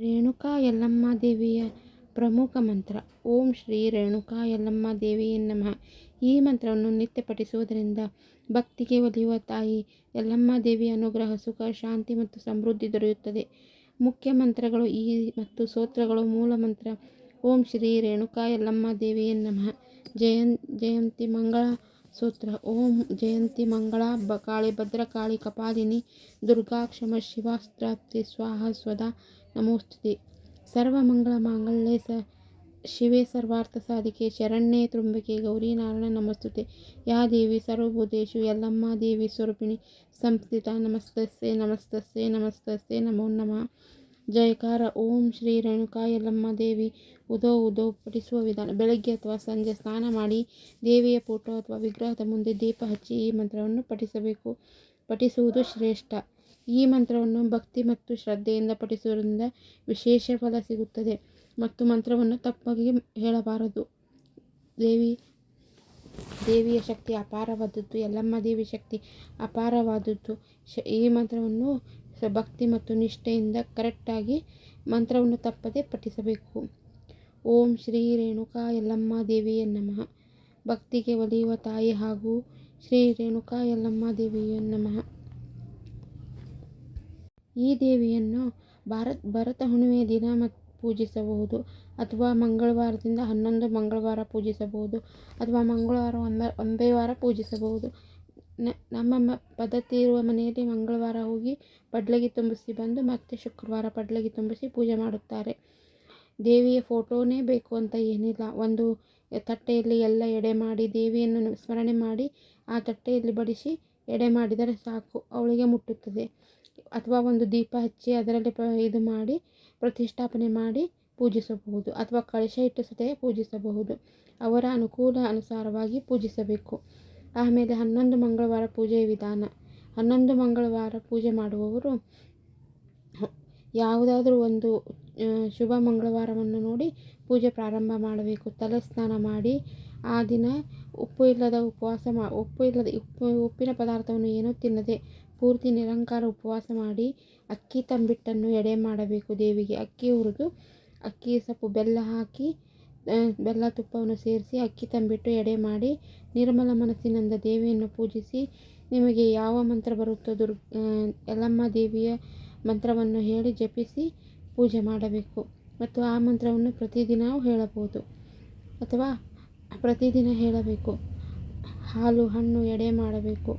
ರೇಣುಕಾ ಯಲ್ಲಮ್ಮ ದೇವಿಯ ಪ್ರಮುಖ ಮಂತ್ರ. ಓಂ ಶ್ರೀ ರೇಣುಕಾ ಯಲ್ಲಮ್ಮ ದೇವಿಯೇ ನಮಃ. ಈ ಮಂತ್ರವನ್ನು ನಿತ್ಯ ಪಠಿಸುವುದರಿಂದ ಭಕ್ತಿಗೆ ಒಲಿಯುವ ತಾಯಿ ಯಲ್ಲಮ್ಮ ದೇವಿ ಅನುಗ್ರಹ, ಸುಖ, ಶಾಂತಿ ಮತ್ತು ಸಮೃದ್ಧಿ ದೊರೆಯುತ್ತದೆ. ಮುಖ್ಯ ಮಂತ್ರಗಳು ಈ ಮತ್ತು ಸ್ತೋತ್ರಗಳು ಮೂಲ ಮಂತ್ರ. ಓಂ ಶ್ರೀ ರೇಣುಕಾ ಯಲ್ಲಮ್ಮ ದೇವಿಯೇ ನಮಃ. ಜಯನ್ ಜಯಂತಿ, ಮಂಗಳ ಸ್ತೋತ್ರ ಓಂ ಜಯಂತಿ ಮಂಗಳ ಕಾಳಿ ಭದ್ರಕಾಳಿ ಕಪಾಲಿನಿ, ದುರ್ಗಾ ಕ್ಷಮ, ಶಿವಾಸ್ತ್ರಾಪ್ತಿ, ಸ್ವಾಹ, ಸ್ವದಾ ಸರ್ವ ಸರ್ವಮಂಗಳ ಮಾಂಗಲ್ಯೆ ಸ, ಶಿವೆ ಸರ್ವಾರ್ಥ ಸಾಧಿಕೆ, ಶರಣ್ಯೇ ತುಂಬಿಕೆ ಗೌರಿ ನಾರಾಯಣ ನಮಸ್ತುತೆ ಯಾ ದೇವಿ ಸರ್ವಭೂತೇಶು, ಯಲ್ಲಮ್ಮ ದೇವಿ ಸ್ವರೂಪಿಣಿ, ಸಂಸ್ಥಿತ ನಮಸ್ತಸ್ಸೆ ನಮಸ್ತಸ್ಸೆ ನಮಸ್ತಸ್ಸೆ, ನಮೋ ನಮಃ. ಜಯಕಾರ, ಓಂ ಶ್ರೀ ರೇಣುಕಾಯಲ್ಲಮ್ಮ ದೇವಿ, ಉದೋ ಉದೋ ಪಠಿಸುವ ವಿಧಾನ. ಬೆಳಗ್ಗೆ ಅಥವಾ ಸಂಜೆ ಸ್ನಾನ ಮಾಡಿ ದೇವಿಯ ಫೋಟೋ ಅಥವಾ ವಿಗ್ರಹದ ಮುಂದೆ ದೀಪ ಹಚ್ಚಿ ಈ ಮಂತ್ರವನ್ನು ಪಠಿಸಬೇಕು. ಪಠಿಸುವುದು ಶ್ರೇಷ್ಠ. ಈ ಮಂತ್ರವನ್ನು ಭಕ್ತಿ ಮತ್ತು ಶ್ರದ್ಧೆಯಿಂದ ಪಠಿಸುವುದರಿಂದ ವಿಶೇಷ ಫಲ ಸಿಗುತ್ತದೆ ಮತ್ತು ಮಂತ್ರವನ್ನು ತಪ್ಪಾಗಿ ಹೇಳಬಾರದು. ದೇವಿ, ದೇವಿಯ ಶಕ್ತಿ ಅಪಾರವಾದದ್ದು, ಯಲ್ಲಮ್ಮ ದೇವಿ ಶಕ್ತಿ ಅಪಾರವಾದದ್ದು. ಶ, ಈ ಮಂತ್ರವನ್ನು ಸ ಭಕ್ತಿ ಮತ್ತು ನಿಷ್ಠೆಯಿಂದ ಕರೆಕ್ಟಾಗಿ ಮಂತ್ರವನ್ನು ತಪ್ಪದೆ ಪಠಿಸಬೇಕು. ಓಂ ಶ್ರೀ ರೇಣುಕಾ ಯಲ್ಲಮ್ಮ ದೇವಿಯ ನಮಃ. ಭಕ್ತಿಗೆ ಒಲಿಯುವ ತಾಯಿ ಹಾಗೂ ಶ್ರೀ ರೇಣುಕಾ ಯಲ್ಲಮ್ಮ ದೇವಿಯ ನಮಃ. ಈ ದೇವಿಯನ್ನು ಭಾರತ್, ಭರತ ಹುಣ್ಣಿಮೆಯ ದಿನ ಮತ್ತು ಪೂಜಿಸಬಹುದು ಅಥವಾ ಮಂಗಳವಾರದಿಂದ ಹನ್ನೊಂದು ಮಂಗಳವಾರ ಪೂಜಿಸಬಹುದು ಅಥವಾ ಮಂಗಳವಾರ ಒಂದ, ಒಂದೇ ವಾರ ಪೂಜಿಸಬಹುದು. ನಮ್ಮ ಮ ಪದ್ಧತಿ ಇರುವ ಮನೆಯಲ್ಲಿ ಮಂಗಳವಾರ ಹೋಗಿ ಪಡ್ಲಗಿ ತುಂಬಿಸಿ ಬಂದು ಮತ್ತೆ ಶುಕ್ರವಾರ ಪಡ್ಲಗಿ ತುಂಬಿಸಿ ಪೂಜೆ ಮಾಡುತ್ತಾರೆ. ದೇವಿಯ ಫೋಟೋನೇ ಬೇಕು ಅಂತ ಏನಿಲ್ಲ. ಒಂದು ತಟ್ಟೆಯಲ್ಲಿ ಎಲ್ಲ ಎಡೆ ಮಾಡಿ, ದೇವಿಯನ್ನು ಸ್ಮರಣೆ ಮಾಡಿ ಆ ತಟ್ಟೆಯಲ್ಲಿ ಬಡಿಸಿ ಎಡೆ ಮಾಡಿದರೆ ಸಾಕು, ಅವಳಿಗೆ ಮುಟ್ಟುತ್ತದೆ. ಅಥವಾ ಒಂದು ದೀಪ ಹಚ್ಚಿ ಅದರಲ್ಲಿ ಪ, ಇದು ಮಾಡಿ, ಪ್ರತಿಷ್ಠಾಪನೆ ಮಾಡಿ ಪೂಜಿಸಬಹುದು ಅಥವಾ ಕಳಶ ಇಟ್ಟು ಸತೆ ಪೂಜಿಸಬಹುದು. ಅವರ ಅನುಕೂಲ ಅನುಸಾರವಾಗಿ ಪೂಜಿಸಬೇಕು. ಆಮೇಲೆ ಹನ್ನೊಂದು ಮಂಗಳವಾರ ಪೂಜೆಯ ವಿಧಾನ. ಹನ್ನೊಂದು ಮಂಗಳವಾರ ಪೂಜೆ ಮಾಡುವವರು ಯಾವುದಾದ್ರೂ ಒಂದು ಶುಭ ಮಂಗಳವಾರವನ್ನು ನೋಡಿ ಪೂಜೆ ಪ್ರಾರಂಭ ಮಾಡಬೇಕು. ತಲೆ ಸ್ನಾನ ಮಾಡಿ ಆ ದಿನ ಉಪ್ಪು ಇಲ್ಲದ ಉಪವಾಸ ಮಾ, ಉಪ್ಪು ಇಲ್ಲದ, ಉಪ್ಪು, ಉಪ್ಪಿನ ಪದಾರ್ಥವನ್ನು ಏನೂ ತಿನ್ನದೆ ಪೂರ್ತಿ ನಿರಂಕಾರ ಉಪವಾಸ ಮಾಡಿ ಅಕ್ಕಿ ತಂಬಿಟ್ಟನ್ನು ಎಡೆ ಮಾಡಬೇಕು ದೇವಿಗೆ. ಅಕ್ಕಿ ಹುರಿದು ಅಕ್ಕಿ ಸೊಪ್ಪು ಬೆಲ್ಲ ಹಾಕಿ ಬೆಲ್ಲ ತುಪ್ಪವನ್ನು ಸೇರಿಸಿ ಅಕ್ಕಿ ತಂಬಿಟ್ಟು ಎಡೆ ಮಾಡಿ ನಿರ್ಮಲ ಮನಸ್ಸಿನಿಂದ ದೇವಿಯನ್ನು ಪೂಜಿಸಿ ನಿಮಗೆ ಯಾವ ಮಂತ್ರ ಬರುತ್ತೋ ದುರ್ ಯಲ್ಲಮ್ಮ ದೇವಿಯ ಮಂತ್ರವನ್ನು ಹೇಳಿ ಜಪಿಸಿ ಪೂಜೆ ಮಾಡಬೇಕು. ಮತ್ತು ಆ ಮಂತ್ರವನ್ನು ಪ್ರತಿದಿನ ಹೇಳಬಹುದು. ಅಥವಾ ಪ್ರತಿದಿನ ಹೇಳಬೇಕು. ಹಾಲು, ಹಣ್ಣು, ಎಡೆ ಮಾಡಬೇಕು.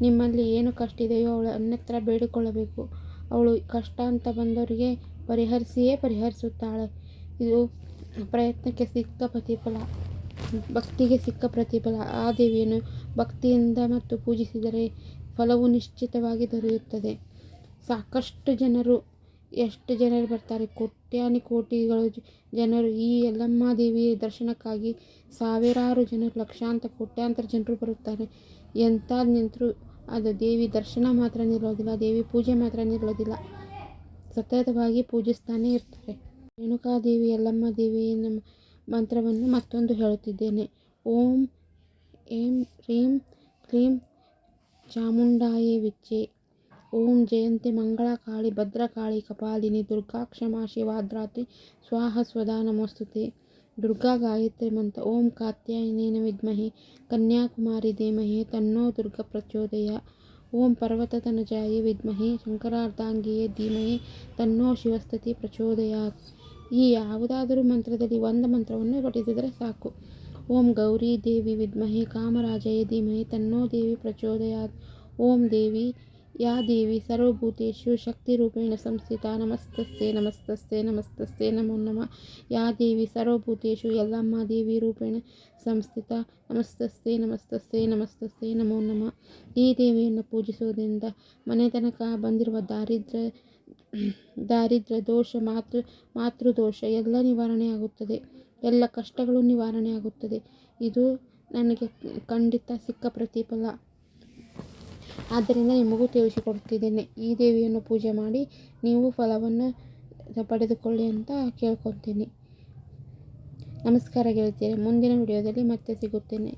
ನಿಮ್ಮಲ್ಲಿ ಏನು ಕಷ್ಟ ಇದೆಯೋ ಅವಳು ಅನ್ಯತ್ರ ಬೇಡಿಕೊಳ್ಳಬೇಕು. ಅವಳು ಕಷ್ಟ ಅಂತ ಬಂದವರಿಗೆ ಪರಿಹರಿಸಿಯೇ ಪರಿಹರಿಸುತ್ತಾಳೆ. ಇದು ಪ್ರಯತ್ನಕ್ಕೆ ಸಿಕ್ಕ ಪ್ರತಿಫಲ, ಭಕ್ತಿಗೆ ಸಿಕ್ಕ ಪ್ರತಿಫಲ. ಆ ದೇವಿಯನ್ನು ಭಕ್ತಿಯಿಂದ ಮತ್ತು ಪೂಜಿಸಿದರೆ ಫಲವು ನಿಶ್ಚಿತವಾಗಿ ದೊರೆಯುತ್ತದೆ. ಸಾಕಷ್ಟು ಜನರು, ಎಷ್ಟು ಜನರು ಬರ್ತಾರೆ? ಕೋಟ್ಯಾನಿ ಕೋಟಿಗಳು ಜನರು ಈ ಯಲ್ಲಮ್ಮ ದೇವಿಯ ದರ್ಶನಕ್ಕಾಗಿ ಸಾವಿರಾರು ಜನರು, ಲಕ್ಷಾಂತರ, ಕೋಟ್ಯಾಂತರ ಜನರು ಬರುತ್ತಾರೆ. ಎಂಥ ನಿಂತರು ಅದು ದೇವಿ ದರ್ಶನ ಮಾತ್ರ ನಿಲ್ಲೋದಿಲ್ಲ ದೇವಿ ಪೂಜೆ ಮಾತ್ರ ನಿಲ್ಲೋದಿಲ್ಲ ಸತತವಾಗಿ ಪೂಜಿಸ್ತಾನೇ ಇರ್ತಾರೆ. ರೇಣುಕಾದೇವಿ ಯಲ್ಲಮ್ಮ ದೇವಿ ಮಂತ್ರವನ್ನು ಮತ್ತೊಂದು ಹೇಳುತ್ತಿದ್ದೇನೆ. ಓಂ ಏಂ ಹ್ರೀಂ ಕ್ಲೀಂ ಚಾಮುಂಡಾಯೇ ವಿಚ್ಚೆ ಓಂ ಜಯಂತಿ ಮಂಗಳಕಾಳಿ ಭದ್ರಕಾಳಿ ಕಪಾಲಿನಿ ದುರ್ಗಾ ಕ್ಷಮಾ ಶಿವಾದ್ರಾತಿ ಸ್ವಾಹ ಸ್ವದಾ ನಮೋಸ್ತುತೆ. ದುರ್ಗಾ ಗಾಯತ್ರಿ ಮಂತ್ರ ಓಂ ಕಾತ್ಯಾಯನೇನ ವಿದ್ಮಹೆ. ಕನ್ಯಾಕುಮಾರಿ ಧೀಮಹಿ ತನ್ನೋ ದುರ್ಗ ಪ್ರಚೋದಯ. ಓಂ ಪರ್ವತತನಜಾಯೇ ವಿದ್ಮಹೆ. ಶಂಕರಾರ್ಧಾಂಗಿಯೇ ಧೀಮಹಿ ತನ್ನೋ ಶಿವಸ್ತತಿ ಪ್ರಚೋದಯಾತ್. ಈ ಯಾವುದಾದರೂ ಮಂತ್ರದಲ್ಲಿ ಒಂದು ಮಂತ್ರವನ್ನು ಪಠಿಸಿದರೆ ಸಾಕು. ಓಂ ಗೌರಿ ದೇವಿ ವಿದ್ಮಹೆ ಕಾಮರಾಜಯೇ ಧೀಮಹಿ ತನ್ನೋ ದೇವಿ ಪ್ರಚೋದಯಾತ್. ಓಂ ದೇವಿ ಯಾ ದೇವಿ ಸರ್ವಭೂತೇಷು ಶಕ್ತಿರೂಪೇಣ ಸಂಸ್ಥಿತ ನಮಸ್ತಸ್ಸೆ ನಮಸ್ತಸ್ಸೆ ನಮಸ್ತಸ್ತೆ ನಮೋ ನಮ. ಯಾ ದೇವಿ ಸರ್ವಭೂತೇಶು ಯಲ್ಲಮ್ಮ ದೇವಿ ರೂಪೇಣ ಸಂಸ್ಥಿತ ನಮಸ್ತಸ್ಸೆ ನಮಸ್ತಸ್ಸೆ ನಮಸ್ತಸ್ತೆ ನಮೋ ನಮ. ಈ ದೇವಿಯನ್ನು ಪೂಜಿಸುವುದರಿಂದ ಮನೆತನಕ ಬಂದಿರುವ ದಾರಿದ್ರ್ಯ ದಾರಿದ್ರ್ಯ, ದೋಷ, ಮಾತೃ, ಮಾತೃದೋಷ ಎಲ್ಲ ನಿವಾರಣೆ ಆಗುತ್ತದೆ ಎಲ್ಲ ಕಷ್ಟಗಳು ನಿವಾರಣೆ ಆಗುತ್ತದೆ ಇದು ನನಗೆ ಖಂಡಿತ ಸಿಕ್ಕ ಪ್ರತಿಫಲ. ಆದ್ದರಿಂದ ನಿಮಗೂ ತಿಳಿಸಿಕೊಡುತ್ತಿದ್ದೇನೆ. ಈ ದೇವಿಯನ್ನು ಪೂಜೆ ಮಾಡಿ ನೀವು ಫಲವನ್ನು ಪಡೆದುಕೊಳ್ಳಿ ಅಂತ ಕೇಳ್ಕೊತೀನಿ ನಮಸ್ಕಾರ ಗೆಳತಿಯರೇ. ಮುಂದಿನ ವಿಡಿಯೋದಲ್ಲಿ ಮತ್ತೆ ಸಿಗುತ್ತೇನೆ.